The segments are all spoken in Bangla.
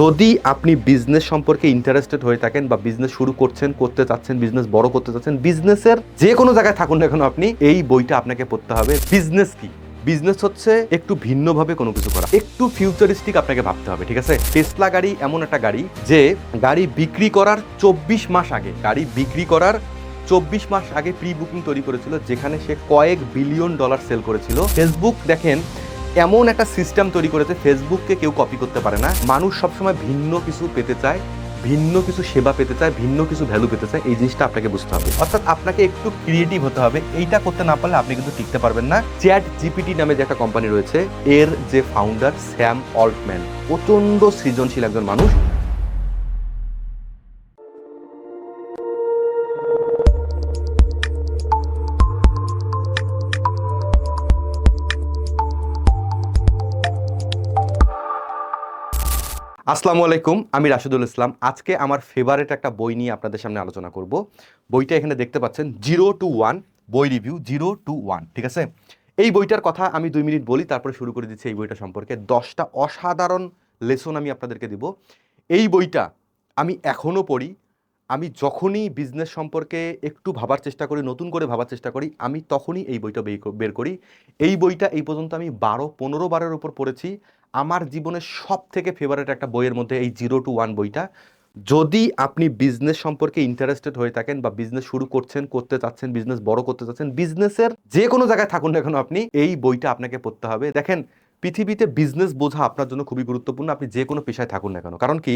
যদি আপনি বিজনেস সম্পর্কে ইন্টারেস্টেড হয়ে থাকেন বা বিজনেস শুরু করছেন, করতে চাচ্ছেন বিজনেস বড় করতে চাচ্ছেন বিজনেসের যে কোনো জায়গায় থাকুন না কেন আপনি, এই বইটা আপনাকে পড়তে হবে বিজনেস কি? বিজনেস হচ্ছে একটু ভিন্নভাবে কোনো কিছু করা। একটু ফিউচারিস্টিক আপনাকে ভাবতে হবে, ঠিক আছে? টেসলা গাড়ি এমন একটা গাড়ি যে গাড়ি বিক্রি করার চব্বিশ মাস আগে, গাড়ি বিক্রি করার চব্বিশ মাস আগে প্রি বুকিং তৈরি করেছিল, যেখানে সে কয়েক বিলিয়ন ডলার সেল করেছিল। ফেসবুক দেখেন এমন একটা সিস্টেম তৈরি করেছে ফেসবুককে কেউ কপি করতে পারে না। মানুষ সবসময় ভিন্ন কিছু পেতে চায়, ভিন্ন কিছু সেবা পেতে চায়, ভিন্ন কিছু ভ্যালু পেতে চায়, এই জিনিসটা আপনাকে বুঝতে হবে। অর্থাৎ আপনাকে একটু ক্রিয়েটিভ হতে হবে। এইটা করতে না পারলে আপনি কিন্তু টিকতে পারবেন না। চ্যাট জিপিটি নামে যে একটা কোম্পানি রয়েছে, এর যে ফাউন্ডার স্যাম অল্টম্যান প্রচণ্ড সৃজনশীল একজন মানুষ। আসসালামু আলাইকুম, আমি রাশিদুল ইসলাম। আজকে আমার ফেভারিট একটা বই নিয়ে আপনাদের সামনে আলোচনা করব। বইটা এখানে দেখতে পাচ্ছেন, জিরো টু ওয়ান বই রিভিউ, জিরো টু ওয়ান, ঠিক আছে? এই বইটার কথা আমি দুই মিনিট বলি, তারপরে শুরু করে দিচ্ছি এই বইটা সম্পর্কে। দশটা অসাধারণ লেসন আমি আপনাদেরকে দিব। এই বইটা আমি এখনও পড়ি। আমি যখনই বিজনেস সম্পর্কে একটু ভাবার চেষ্টা করি, নতুন করে ভাবার চেষ্টা করি, আমি তখনই এই বইটা বের- করি। এই বইটা এই পর্যন্ত আমি বারো, পনেরো বারের উপর পড়েছি। আমার জীবনের সব থেকে ফেভারিট একটা বইয়ের মধ্যে এই জিরো টু ওয়ান বইটা। যদি আপনি বিজনেস সম্পর্কে ইন্টারেস্টেড হয়ে থাকেন বা বিজনেস শুরু করছেন, করতে চাচ্ছেন বিজনেস বড় করতে চাচ্ছেন বিজনেসের যে কোনো জায়গায় থাকুন না কেন আপনি এই বইটা আপনাকে পড়তে হবে। দেখেন, পৃথিবীতে বিজনেস বোঝা আপনার জন্য খুবই গুরুত্বপূর্ণ, আপনি যে কোনো পেশায় থাকুন না কেন। কারণ কি?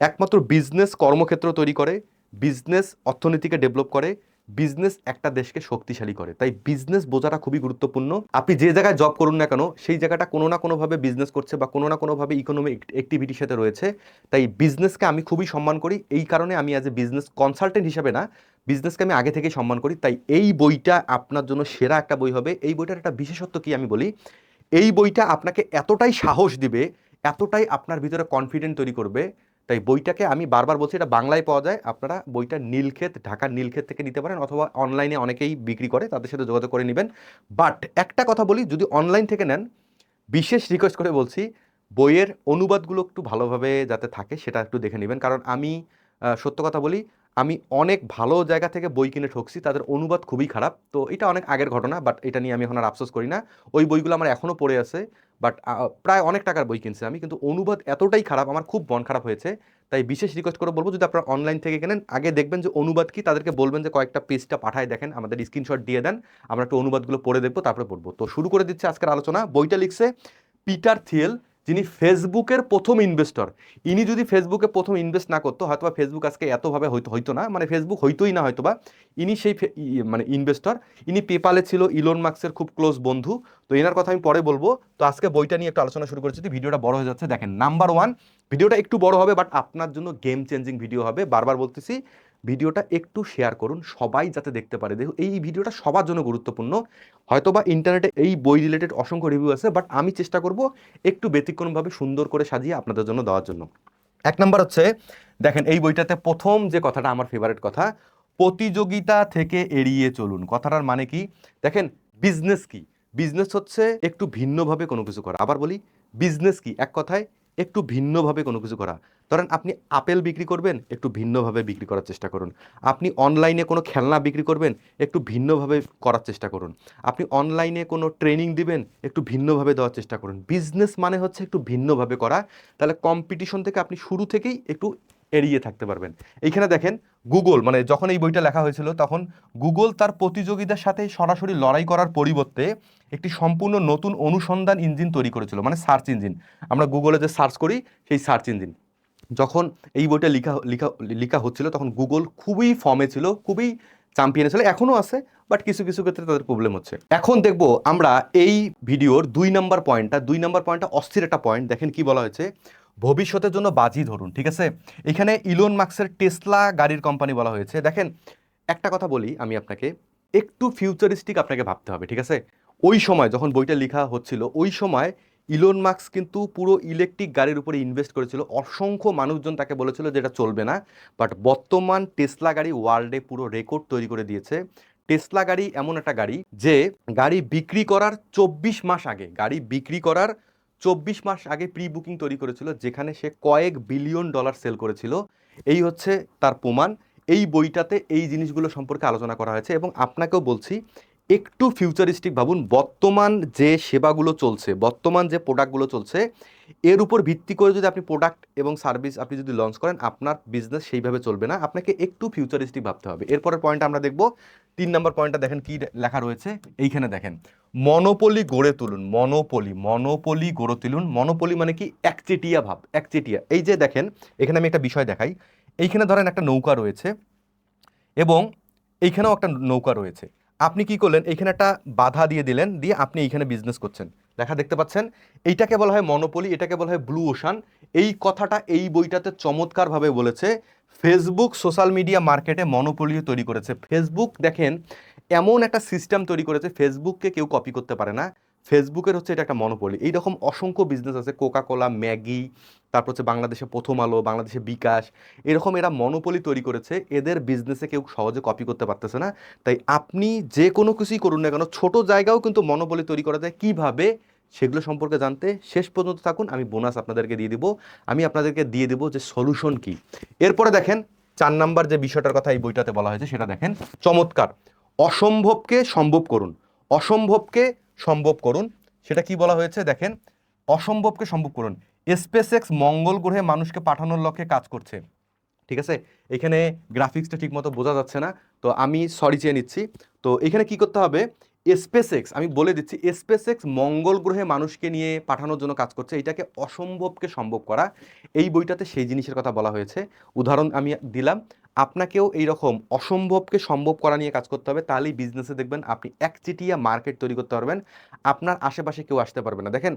একমাত্র বিজনেস কর্মক্ষেত্র তৈরি করে বিজনেস অর্থনীতিকে ডেভেলপ করে বিজনেস একটা দেশকে শক্তিশালী করে। তাই বিজনেস বোঝাটা খুবই গুরুত্বপূর্ণ। আপনি যে জায়গায় জব করুন না কেন, সেই জায়গাটা কোনো না কোনোভাবে বিজনেস করছে বা কোনো না কোনোভাবে ইকোনমিক অ্যাক্টিভিটির সাথে রয়েছে। তাই বিজনেসকে আমি খুবই সম্মান করি। এই কারণে আমি অ্যাজ এ বিজনেস কনসালটেন্ট হিসাবে না বিজনেসকে আমি আগে থেকেই সম্মান করি। তাই এই বইটা আপনার জন্য সেরা একটা বই হবে। এই বইটার একটা বিশেষত্ব কি আমি বলি? এই বইটা আপনাকে এতটাই সাহস দিবে, এতটাই আপনার ভিতরে কনফিডেন্ট তৈরি করবে তাই বইটাকে আমি বারবার বলছি, এটা বাংলায় পাওয়া যায়। আপনারা বইটা নীলক্ষেত, ঢাকার নীলক্ষেত থেকে নিতে পারেন অথবা অনলাইনে অনেকেই বিক্রি করে, তাদের সাথে যোগাযোগ করে নেবেন। বাট একটা কথা বলি, যদি অনলাইন থেকে নেন, বিশেষ রিকোয়েস্ট করে বলছি, বইয়ের অনুবাদগুলো একটু ভালোভাবে যাতে থাকে, সেটা একটু দেখে নেবেন। কারণ আমি সত্য কথা বলি, আমি অনেক ভালো জায়গা থেকে বই কিনে ঠকছি, তাদের অনুবাদ খুবই খারাপ। তো এটা অনেক আগের ঘটনা, বাট এটা নিয়ে আমি এখন আর আফসোস করি না। ওই বইগুলো আমার এখনও পড়ে আছে। বাট প্রায় অনেক টাকার বই কিনছি আমি, কিন্তু অনুবাদ এতটাই খারাপ, আমার খুব মন খারাপ হয়েছে। তাই বিশেষ রিকোয়েস্ট করে বলব, যদি আপনারা অনলাইন থেকে কেনেন, আগে দেখবেন যে অনুবাদ কি, তাদেরকে বলবেন যে কয়েকটা পেজটা পাঠায় দেখেন, আমাদের স্ক্রিনশট দিয়ে দেন, আমরা একটু অনুবাদগুলো পড়ে দেখব, তারপরে পড়ব। তো শুরু করে দিচ্ছে আজকের আলোচনা। বইটা লিখছে পিটার থিয়েল যিনি ফেসবুকের প্রথম ইনভেস্টর ইনি যদি ফেসবুকে প্রথম ইনভেস্ট না করতো হয়তো বা ফেসবুক আজকে এতভাবে হয়তো হইতো না মানে ফেসবুক হইতোই না হয়তো বা ইনি সেই মানে ইনভেস্টর ইনি পেপালে ছিল ইলন মার্কসের খুব ক্লোজ বন্ধু, তো এনার কথা আমি পরে বলব, তো আজকে বইটা নিয়ে একটু আলোচনা শুরু করেছি ভিডিওটা বড় হয়ে যাচ্ছে, দেখেন নাম্বার ওয়ান ভিডিওটা একটু বড় হবে বাট আপনার জন্য গেম চেঞ্জিং ভিডিও হবে, বারবার বলতেছি ভিডিওটা একটু শেয়ার করুন, সবাই যাতে দেখতে পারে। দেখুন, এই ভিডিওটা সবার জন্য গুরুত্বপূর্ণ। হয়তোবা ইন্টারনেটে এই বই রিলেটেড অসংখ্য রিভিউ আছে বাট আমি চেষ্টা করব একটু ব্যতিক্রমভাবে সুন্দর করে সাজিয়ে আপনাদের জন্য দেওয়ার জন্য। এক নম্বর হচ্ছে, দেখেন, এই বইটাতে প্রথম যে কথাটা আমার ফেভারিট কথা, প্রতিযোগিতা থেকে এড়িয়ে চলুন। কথাটার মানে কি? দেখেন বিজনেস কি? বিজনেস হচ্ছে একটু ভিন্নভাবে কোনো কিছু করা। আবার বলি বিজনেস কি? এক কথায় একটু ভিন্নভাবে কোনো কিছু করা। ধরেন আপনি আপেল বিক্রি করবেন, একটু ভিন্নভাবে বিক্রি করার চেষ্টা করুন। আপনি অনলাইনে কোনো খেলনা বিক্রি করবেন, একটু ভিন্নভাবে করার চেষ্টা করুন। আপনি অনলাইনে কোনো ট্রেনিং দিবেন, একটু ভিন্নভাবে দেওয়ার চেষ্টা করুন। বিজনেস মানে হচ্ছে একটু ভিন্নভাবে করা। তাহলে কম্পিটিশন থেকে আপনি শুরু থেকেই একটু এড়িয়ে থাকতে পারবেন। এইখানে দেখেন গুগল মানে যখন এই বইটা লেখা হয়েছিল, তখন গুগল তার প্রতিযোগিতার সাথে সরাসরি লড়াই করার পরিবর্তে একটি সম্পূর্ণ নতুন অনুসন্ধান ইঞ্জিন তৈরি করেছিল মানে সার্চ ইঞ্জিন। আমরা গুগলে যে সার্চ করি, সেই সার্চ ইঞ্জিন। যখন এই বইটা লেখা লেখা লেখা হচ্ছিল, তখন গুগল খুবই ফর্মে ছিল, খুবই চ্যাম্পিয়নে ছিল, এখনও আছে, বাট কিছু কিছু ক্ষেত্রে তাদের প্রবলেম হচ্ছে। এখন দেখব আমরা এই ভিডিওর দুই নাম্বার পয়েন্টটা, দুই নাম্বার পয়েন্টটা অস্থির একটা পয়েন্ট, দেখেন কি বলা হয়েছে। ভবিষ্যতের জন্য বাজি ধরুন, ঠিক আছে? এখানে ইলন মার্কসের টেসলা গাড়ির কোম্পানি বলা হয়েছে। দেখেন, একটা কথা বলি আমি আপনাকে, একটু ফিউচারিস্টিক আপনাকে ভাবতে হবে, ঠিক আছে? ওই সময় যখন বইটা লেখা হচ্ছিল, ওই সময় ইলন মার্কস কিন্তু পুরো ইলেকট্রিক গাড়ির উপরে ইনভেস্ট করেছিল। অসংখ্য মানুষজন তাকে বলেছিল যে এটা চলবে না বাট বর্তমান টেসলা গাড়ি ওয়ার্ল্ডে পুরো রেকর্ড তৈরি করে দিয়েছে। টেসলা গাড়ি এমন একটা গাড়ি যে গাড়ি বিক্রি করার চব্বিশ মাস আগে, গাড়ি বিক্রি করার চব্বিশ মাস আগে প্রি বুকিং তৈরি করেছিল, যেখানে সে কয়েক বিলিয়ন ডলার সেল করেছিল। এই হচ্ছে তার প্রমাণ। এই বইটাতে এই জিনিসগুলো সম্পর্কে আলোচনা করা হয়েছে এবং আপনাকেও বলছি, একটু ফিউচারিস্টিক ভাবুন, বর্তমান যে সেবাগুলো চলছে, বর্তমান যে প্রোডাক্টগুলো চলছে এর উপর ভিত্তি করে যদি আপনি প্রোডাক্ট এবং সার্ভিস আপনি যদি লঞ্চ করেন, আপনার বিজনেস সেইভাবে চলবে না। আপনাকে একটু ফিউচারিস্টিক ভাবতে হবে। এরপরের পয়েন্ট আমরা দেখব, তিন নম্বর পয়েন্টটা দেখেন কি লেখা রয়েছে? এইখানে দেখেন মনোপলি গড়ে তুলুন মনোপলি মনোপলি গড়ে তুলুন। মনোপলি মানে কি? একচেটিয়া ভাব, একচেটিয়া। এই যে দেখেন, এখানে আমি একটা বিষয় দেখাই। এইখানে ধরেন একটা নৌকা রয়েছে এবং এইখানেও একটা নৌকা রয়েছে। আপনি কি করলেন? এইখানে একটা বাধা দিয়ে দিলেন, দিয়ে আপনি এইখানে বিজনেস করছেন। দেখা দেখতে পাচ্ছেন? এইটাকে বলা হয় মনোপলি, এটাকে বলা হয় ব্লু ওশান। এই কথাটা এই বইটাতে চমৎকারভাবে বলেছে। ফেসবুক সোশ্যাল মিডিয়া মার্কেটে মনোপলিও তৈরি করেছে। ফেসবুক দেখেন, এমন একটা সিস্টেম তৈরি করেছে, ফেসবুককে কেউ কপি করতে পারে না। ফেসবুকের হচ্ছে এটা একটা মনোপলি এইরকম অসংখ্য বিজনেস আছে কোকা কোলা ম্যাগি তারপর হচ্ছে বাংলাদেশে প্রথম আলো, বাংলাদেশে বিকাশ, এরকম এরা মনোপলি তৈরি করেছে। এদের বিজনেসে কেউ সহজে কপি করতে পারতেছে না। তাই আপনি যে কোনো কিছুই করুন না কেন, ছোট জায়গাও কিন্তু মনোপলি তৈরি করা যায়। কীভাবে? সেগুলো সম্পর্কে জানতে শেষ পর্যন্ত থাকুন। আমি বোনাস আপনাদেরকে দিয়ে দিব। আমি আপনাদেরকে দিয়ে দেবো যে সলিউশন কি। এরপরে দেখেন, চার নাম্বার যে বিষয়টার কথা এই বইটাতে বলা হয়েছে, সেটা দেখেন, চমৎকার। অসম্ভবকে সম্ভব করুন। অসম্ভবকে সম্ভব করুন। সেটা কি বলা হয়েছে? দেখেন, অসম্ভবকে সম্ভব করুন। স্পেস এক্স মঙ্গল গ্রহে মানুষকে পাঠানোর লক্ষ্যে কাজ করছে। ঠিক আছে? এখানে গ্রাফিক্সটা ঠিকমতো বোঝা যাচ্ছে না। তো আমি সরি চেয়ে নিচ্ছি। তো এখানে কি করতে হবে? স্পেস এক্স আমি বলে দিচ্ছি স্পেস এক্স মঙ্গল গ্রহে মানুষকে নিয়ে পাঠানোর জন্য কাজ করছে। এটাকে অসম্ভবকে সম্ভব করা। এই বইটাতে সেই জিনিসের কথা বলা হয়েছে। উদাহরণ আমি দিলাম। আপনাকেও এই রকম অসম্ভবকে সম্ভব করা নিয়ে কাজ করতে হবে, তাহলেই বিজনেসে দেখবেন আপনি একচেটিয়া মার্কেট তৈরি করতে পারবেন, আপনার আশেপাশে কেউ আসতে পারবে না। দেখেন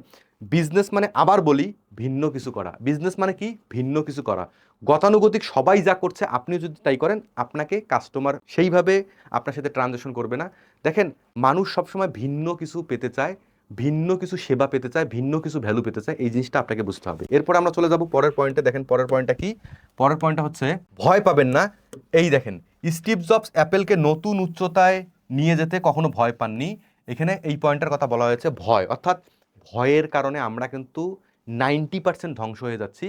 বিজনেস মানে আবার বলি, ভিন্ন কিছু করা। বিজনেস মানে কি? ভিন্ন কিছু করা। গতানুগতিক সবাই যা করছে আপনি যদি তাই করেন, আপনাকে কাস্টমার সেইভাবে আপনার সাথে ট্রানজ্যাকশন করবে না। দেখেন, মানুষ সবসময় ভিন্ন কিছু পেতে চায় ভিন্ন কিছু সেবা পেতে চায়, ভিন্ন কিছু ভ্যালু পেতে চায়, এই জিনিসটা আপনাকে বুঝতে হবে। এরপর আমরা চলে যাব পরের পয়েন্টে দেখেন পরের পয়েন্টটা কি? পরের পয়েন্টটা হচ্ছে, ভয় পাবেন না। এই দেখেন স্টিভ জবস অ্যাপেলকে নতুন উচ্চতায় নিয়ে যেতে কখনো ভয় পাননি। এখানে এই পয়েন্টের কথা বলা হয়েছে, ভয়। অর্থাৎ ভয়ের কারণে আমরা কিন্তু নাইনটি পার্সেন্ট ধ্বংস হয়ে যাচ্ছি।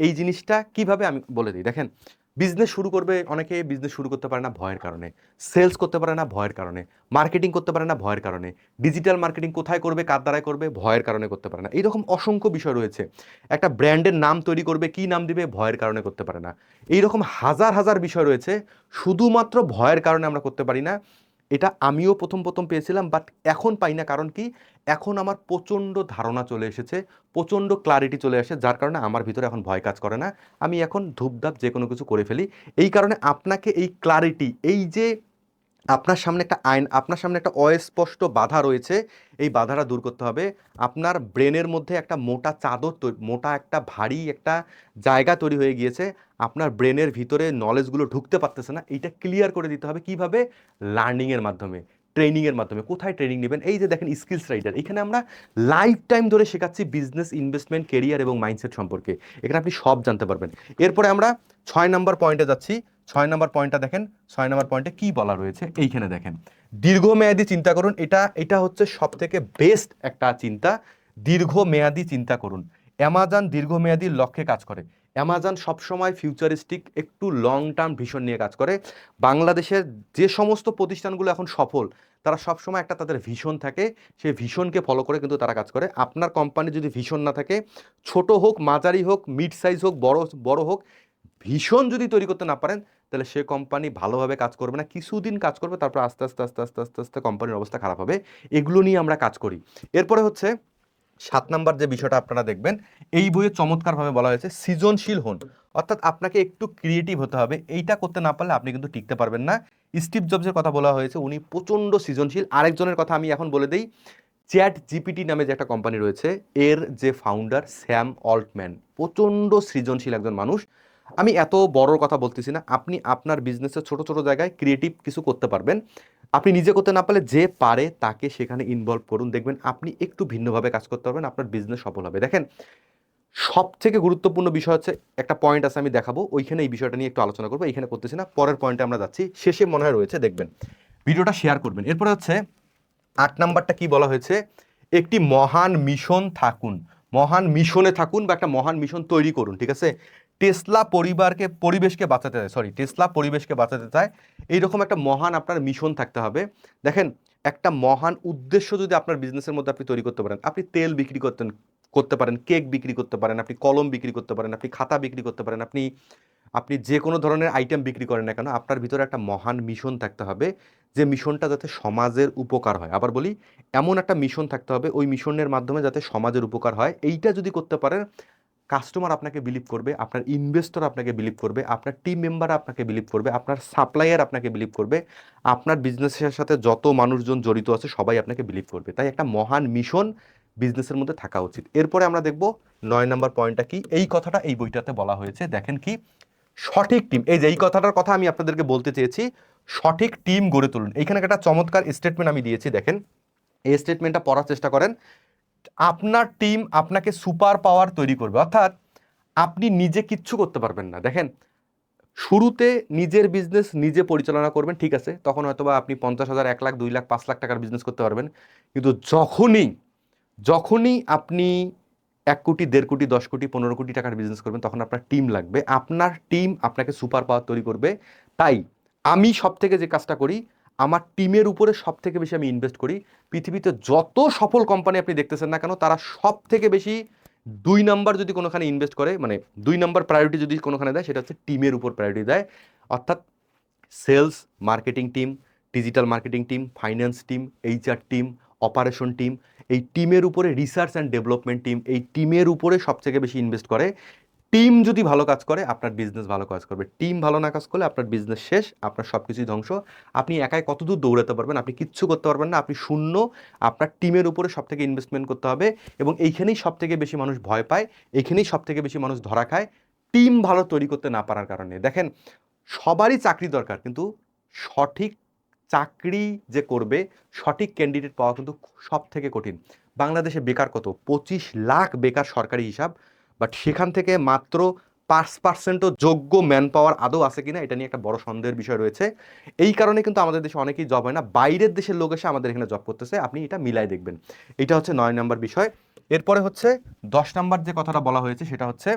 এই জিনিসটা কীভাবে আমি বলে দিই? দেখেন বিজনেস শুরু করবে, অনেকে বিজনেস শুরু করতে পারে না ভয়ের কারণে। সেলস করতে পারে না ভয়ের কারণে। মার্কেটিং করতে পারে না ভয়ের কারণে। ডিজিটাল মার্কেটিং কোথায় করবে, কার দ্বারায় করবে, ভয়ের কারণে করতে পারে না। এইরকম অসংখ্য বিষয় রয়েছে। একটা ব্র্যান্ডের নাম তৈরি করবে, কি নাম দিবে, ভয়ের কারণে করতে পারে না। এইরকম হাজার হাজার বিষয় রয়েছে। শুধুমাত্র ভয়ের কারণে আমরা করতে পারি না। এটা আমিও প্রথম প্রথম পেয়েছিলাম বাট এখন পাই না। কারণ কি? এখন আমার প্রচণ্ড ধারণা চলে এসেছে, প্রচণ্ড ক্লারিটি চলে আসে, যার কারণে আমার ভিতরে এখন ভয় কাজ করে না। আমি এখন ধূপধাপ যে কোনো কিছু করে ফেলি। এই কারণে আপনাকে এই ক্লারিটি এই যে আপনার সামনে একটা আইন, আপনার সামনে একটা অস্পষ্ট বাধা রয়েছে, এই বাধাটা দূর করতে হবে। আপনার ব্রেনের মধ্যে একটা মোটা চাদর মোটা একটা ভারী একটা জায়গা তৈরি হয়ে গিয়েছে। আপনার ব্রেনের ভিতরে নলেজগুলো ঢুকতে পারতেছে না। এইটা ক্লিয়ার করে দিতে হবে কীভাবে? লার্নিংয়ের মাধ্যমে ট্রেনিংয়ের মাধ্যমে। কোথায় ট্রেনিং নেবেন? এই যে দেখেন স্কিলস রাইটার এখানে আমরা লাইফ টাইম ধরে শেখাচ্ছি বিজনেস ইনভেস্টমেন্ট কেরিয়ার এবং মাইন্ডসেট সম্পর্কে। এখানে আপনি সব জানতে পারবেন। এরপরে আমরা ছয় নম্বর পয়েন্টে যাচ্ছি। ছয় নম্বর পয়েন্টটা দেখেন, ছয় নম্বর পয়েন্টে কি বলা রয়েছে, এইখানে দেখেন। দীর্ঘমেয়াদী চিন্তা করুন, এটা এটা হচ্ছে সব থেকে বেস্ট একটা চিন্তা। দীর্ঘমেয়াদী চিন্তা করুন। অ্যামাজন দীর্ঘমেয়াদী লক্ষ্যে কাজ করে। অ্যামাজন সবসময় ফিউচারিস্টিক একটু লং টার্ম ভিশন নিয়ে কাজ করে। বাংলাদেশের যে সমস্ত প্রতিষ্ঠানগুলো এখন সফল, তারা সবসময় একটা তাদের ভিশন থাকে। সেই ভিশনকে ফলো করে কিন্তু তারা কাজ করে। আপনার কোম্পানি যদি ভিশন না থাকে, ছোট হোক, মাঝারি হোক মিড সাইজ হোক, বড় বড় হোক ভীষণ যদি তৈরি করতে না পারেন তাহলে সে কোম্পানি ভালোভাবে কাজ করবে না, কিছুদিন কাজ করবে, তারপর আস্তে আস্তে আস্তে আস্তে আস্তে আস্তে কোম্পানির অবস্থা খারাপ হবে। এগুলো নিয়ে আমরা কাজ করি। এরপরে হচ্ছে সাত নাম্বার যে বিষয়টা আপনারা দেখবেন, এই বইয়ে চমৎকারভাবে বলা হয়েছে, সৃজনশীল হন। অর্থাৎ আপনাকে একটু ক্রিয়েটিভ হতে হবে। এইটা করতে না পারলে আপনি কিন্তু টিকতে পারবেন না। স্টিভ জবসের কথা বলা হয়েছে, উনি প্রচণ্ড সৃজনশীল। আরেকজনের কথা আমি এখন বলে দিই চ্যাট জিপিটি নামে যে একটা কোম্পানি রয়েছে, এর যে ফাউন্ডার স্যাম অল্টম্যান প্রচণ্ড সৃজনশীল একজন মানুষ। আমি এত বড় কথা বলতেছি না। আপনি আপনার বিজনেসের ছোট ছোট জায়গায় ক্রিয়েটিভ কিছু করতে পারবেন। আপনি নিজে করতে না পারলে যে পারে তাকে সেখানে ইনভলভ করুন। দেখবেন আপনি একটু ভিন্নভাবে কাজ করতে পারবেন, আপনার বিজনেস সফল হবে। দেখেন সব থেকে গুরুত্বপূর্ণ বিষয় হচ্ছে, একটা পয়েন্ট আছে আমি দেখাবো। ওইখানে এই বিষয়টা নিয়ে একটু আলোচনা করব, এইখানে করতেছি না। পরের পয়েন্টে আমরা যাচ্ছি। শেষে মনে হয় রয়েছে, দেখবেন। ভিডিওটা শেয়ার করবেন। এরপরে হচ্ছে, আট নাম্বারটা কি বলা হয়েছে? একটি মহান মিশন থাকুন। মহান মিশনে থাকুন বা একটা মহান মিশন তৈরি করুন, ঠিক আছে? টেসলা পরিবারকে, পরিবেশকে বাঁচাতে চায় সরি টেসলা পরিবেশকে বাঁচাতে চায়। এইরকম একটা মহান আপনার মিশন থাকতে হবে। দেখেন, একটা মহান উদ্দেশ্য যদি আপনার বিজনেসের মধ্যে আপনি তৈরি করতে পারেন, আপনি তেল বিক্রি করতেন, করতে পারেন, কেক বিক্রি করতে পারেন, আপনি কলম বিক্রি করতে পারেন, আপনি খাতা বিক্রি করতে পারেন, আপনি আপনি যে কোনো ধরনের আইটেম বিক্রি করেন না কেন, আপনার ভিতরে একটা মহান মিশন থাকতে হবে, যে মিশনটা যাতে সমাজের উপকার হয়। আবার বলি, এমন একটা মিশন থাকতে হবে, ওই মিশনের মাধ্যমে যাতে সমাজের উপকার হয়। এইটা যদি করতে পারেন কাস্টমার আপনাকে বিলিভ করবে, আপনার ইনভেস্টর আপনাকে বিলিভ করবে, আপনার টিম মেম্বার আপনাকে বিলিভ করবে, আপনার সাপ্লায়ার আপনাকে বিলিভ করবে, আপনার বিজনেসের সাথে যত মানুষজন জড়িত আছে সবাই আপনাকে বিলিভ করবে। তাই একটা মহান মিশন বিজনেসের মধ্যে থাকা উচিত। এরপরে আমরা দেখব নয় নম্বর পয়েন্টটা কি? এই কথাটা এই বইটাতে বলা হয়েছে। দেখেন কি? সঠিক টিম এই যে এই কথাটার কথা আমি আপনাদেরকে বলতে চেয়েছি, সঠিক টিম গড়ে তুলুন। এইখানে একটা চমৎকার স্টেটমেন্ট আমি দিয়েছি, দেখেন। এই স্টেটমেন্টটা পড়ার চেষ্টা করেন। আপনার টিম আপনাকে সুপার পাওয়ার তৈরি করবে। অর্থাৎ আপনি নিজে কিচ্ছু করতে পারবেন না। দেখেন, শুরুতে নিজের বিজনেস নিজে পরিচালনা করবেন, ঠিক আছে, তখন হয়তোবা আপনি পঞ্চাশ হাজার, এক লাখ, দুই লাখ, পাঁচ লাখ টাকার বিজনেস করতে পারবেন। কিন্তু যখনই যখনই আপনি এক কোটি, দেড় কোটি, দশ কোটি, পনেরো কোটি টাকার বিজনেস করবেন, তখন আপনার টিম লাগবে। আপনার টিম আপনাকে সুপার পাওয়ার তৈরি করবে। তাই আমি সব থেকে যে কাজটা করি আমার টিমের উপরে সব থেকে বেশি আমি ইনভেস্ট করি। পৃথিবীতে যত সফল কোম্পানি আপনি দেখতেছেন না কেন, তারা সব থেকে বেশি দুই নাম্বার যদি কোনোখানে ইনভেস্ট করে মানে দুই নাম্বার প্রায়োরিটি যদি কোনোখানে দেয়, সেটা হচ্ছে টিমের উপর প্রায়োরিটি দেয়। অর্থাৎ sales marketing team digital marketing team finance team HR team operation team এই টিমের উপরে রিসার্চ অ্যান্ড ডেভেলপমেন্ট টিম এই টিমের উপরে সবথেকে বেশি ইনভেস্ট করে। টিম যদি ভালো কাজ করে, আপনার বিজনেস ভালো কাজ করবে। টিম ভালো না কাজ করলে আপনার বিজনেস শেষ, আপনার সব কিছুই ধ্বংস। আপনি একাই কতদূর দৌড়াতে পারবেন, আপনি কিচ্ছু করতে পারবেন না। আপনি শূন্য, আপনার টিমের উপরে সব থেকে ইনভেস্টমেন্ট করতে হবে এবং এইখানেই সব থেকে বেশি মানুষ ভয় পায়, এইখানেই সব থেকে বেশি মানুষ ধরা খায়। টিম ভালো তৈরি করতে না পারার কারণে। দেখেন, সবারই চাকরি দরকার, কিন্তু সঠিক চাকরি যে করবে, সঠিক ক্যান্ডিডেট পাওয়া কিন্তু সব থেকে কঠিন। বাংলাদেশে বেকার কত? পঁচিশ লাখ বেকার সরকারি হিসাব। বাট সেখান থেকে মাত্র পাঁচ পার্সেন্টও যোগ্য ম্যান পাওয়ার আদৌ আছে কিনা, এটা নিয়ে একটা বড় সন্দেহের বিষয় রয়েছে। এই কারণে কিন্তু আমাদের দেশে অনেকেই জব হয় না, বাইরের দেশের লোক এসে আমাদের এখানে জব করতেছে, আপনি এটা মিলাই দেখবেন। এটা হচ্ছে নয় নম্বর বিষয়। এরপরে হচ্ছে দশ নম্বর যে কথাটা বলা হয়েছে, সেটা হচ্ছে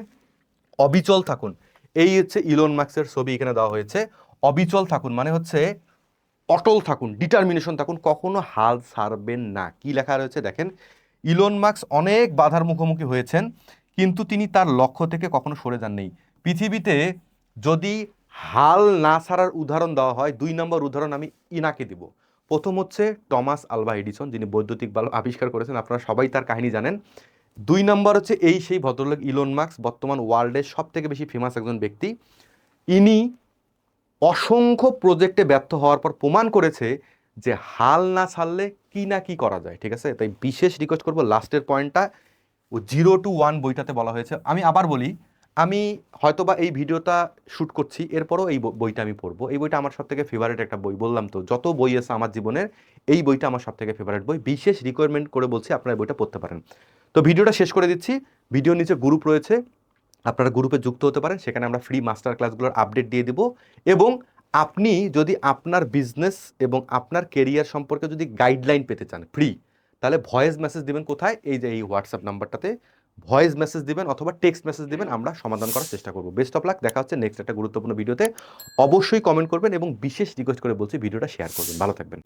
অবিচল থাকুন। এই হচ্ছে ইলন মার্কসের ছবি এখানে দেওয়া হয়েছে, অবিচল থাকুন মানে হচ্ছে অটল থাকুন ডিটারমিনেশন থাকুন, কখনো হাল ছাড়বেন না। কি লেখা রয়েছে দেখেন ইলন মার্কস অনেক বাধার মুখোমুখি হয়েছেন কিন্তু তিনি তার লক্ষ্য থেকে কখনো সরে যাননি। পৃথিবীতে যদি হাল না ছাড়ার উদাহরণ দেওয়া হয়, দুই নম্বর উদাহরণ আমি ইনাকে দিব। প্রথম হচ্ছে টমাস আলভা এডিসন, যিনি বৈদ্যুতিক বাল্ব আবিষ্কার করেছেন। আপনারা সবাই তার কাহিনী জানেন। দুই নম্বর হচ্ছে এই সেই ভদ্রলোক ইলন মার্কস বর্তমান ওয়ার্ল্ডের সব থেকে বেশি ফেমাস একজন ব্যক্তি। ইনি অসংখ্য প্রজেক্টে ব্যর্থ হওয়ার পর প্রমাণ করেছে যে হাল না ছাড়লে কি না কি করা যায়, ঠিক আছে? তাই বিশেষ রিকোয়েস্ট করব লাস্টের পয়েন্টটা ও জিরো টু ওয়ান বইটাতে বলা হয়েছে। আমি আবার বলি, আমি হয়তোবা এই ভিডিওটা শ্যুট করছি, এরপরও এই বই- বইটা আমি পড়ব। এই বইটা আমার সব থেকে ফেভারিট একটা বই, বললাম তো, যত বই আছে আমার জীবনের, এই বইটা আমার সব থেকে ফেভারিট বই। বিশেষ রিকোয়ারমেন্ট করে বলছি আপনারা বইটা পড়তে পারেন। তো ভিডিওটা শেষ করে দিচ্ছি। ভিডিওর নিচে গ্রুপ রয়েছে, আপনারা গ্রুপে যুক্ত হতে পারেন। সেখানে আমরা ফ্রি মাস্টার ক্লাসগুলোর আপডেট দিয়ে দিব এবং আপনি যদি আপনার বিজনেস এবং আপনার কেরিয়ার সম্পর্কে যদি গাইডলাইন পেতে চান ফ্রি তাহলে ভয়েস মেসেজ দিবেন কোথায়? এই যে এই হোয়াটসঅ্যাপ নাম্বারটাতে ভয়েস মেসেজ দিবেন অথবা টেক্সট মেসেজ দিবেন, আমরা সমাধান করার চেষ্টা করব। বেস্ট অফ লাক দেখা হচ্ছে নেক্সট একটা গুরুত্বপূর্ণ ভিডিওতে অবশ্যই কমেন্ট করবেন এবং বিশেষ রিকোয়েস্ট করে বলছি ভিডিওটা শেয়ার করবেন। ভালো থাকবেন।